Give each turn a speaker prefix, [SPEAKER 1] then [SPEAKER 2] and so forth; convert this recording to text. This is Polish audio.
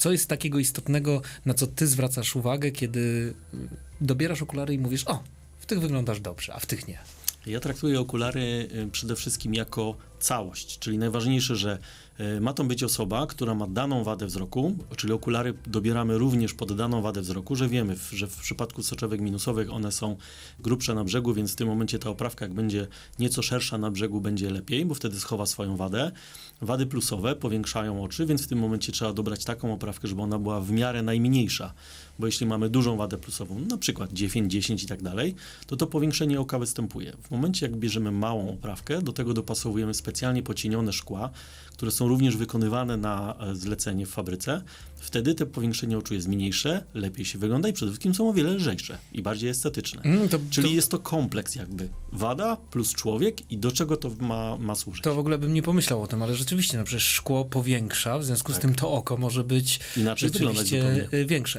[SPEAKER 1] Co jest takiego istotnego, na co ty zwracasz uwagę, kiedy dobierasz okulary i mówisz, o, w tych wyglądasz dobrze, a w tych nie.
[SPEAKER 2] Ja traktuję okulary y, przede wszystkim jako całość, czyli najważniejsze, że y, ma to być osoba, która ma daną wadę wzroku, czyli okulary dobieramy również pod daną wadę wzroku, że wiemy, że w przypadku soczewek minusowych one są grubsze na brzegu, więc w tym momencie ta oprawka, jak będzie nieco szersza na brzegu, będzie lepiej, bo wtedy schowa swoją wadę. Wady plusowe powiększają oczy, więc w tym momencie trzeba dobrać taką oprawkę, żeby ona była w miarę najmniejsza, bo jeśli mamy dużą wadę plusową, na przykład 9, 10 i tak dalej, to to powiększenie oka występuje. W momencie, jak bierzemy małą oprawkę, do tego dopasowujemy specjalnie pocienione szkła, które są również wykonywane na e, zlecenie w fabryce. Wtedy te powiększenie oczu jest mniejsze, lepiej się wygląda i przede wszystkim są o wiele lżejsze i bardziej estetyczne.
[SPEAKER 1] Mm, to,
[SPEAKER 2] Czyli
[SPEAKER 1] to,
[SPEAKER 2] jest to kompleks jakby. Wada plus człowiek i do czego to ma, ma służyć.
[SPEAKER 1] to w ogóle bym nie pomyślał o tym, ale rzeczywiście, no przecież szkło powiększa, w związku z
[SPEAKER 2] Tak.
[SPEAKER 1] tym to oko może być
[SPEAKER 2] Inaczej wyglądać
[SPEAKER 1] y, większe.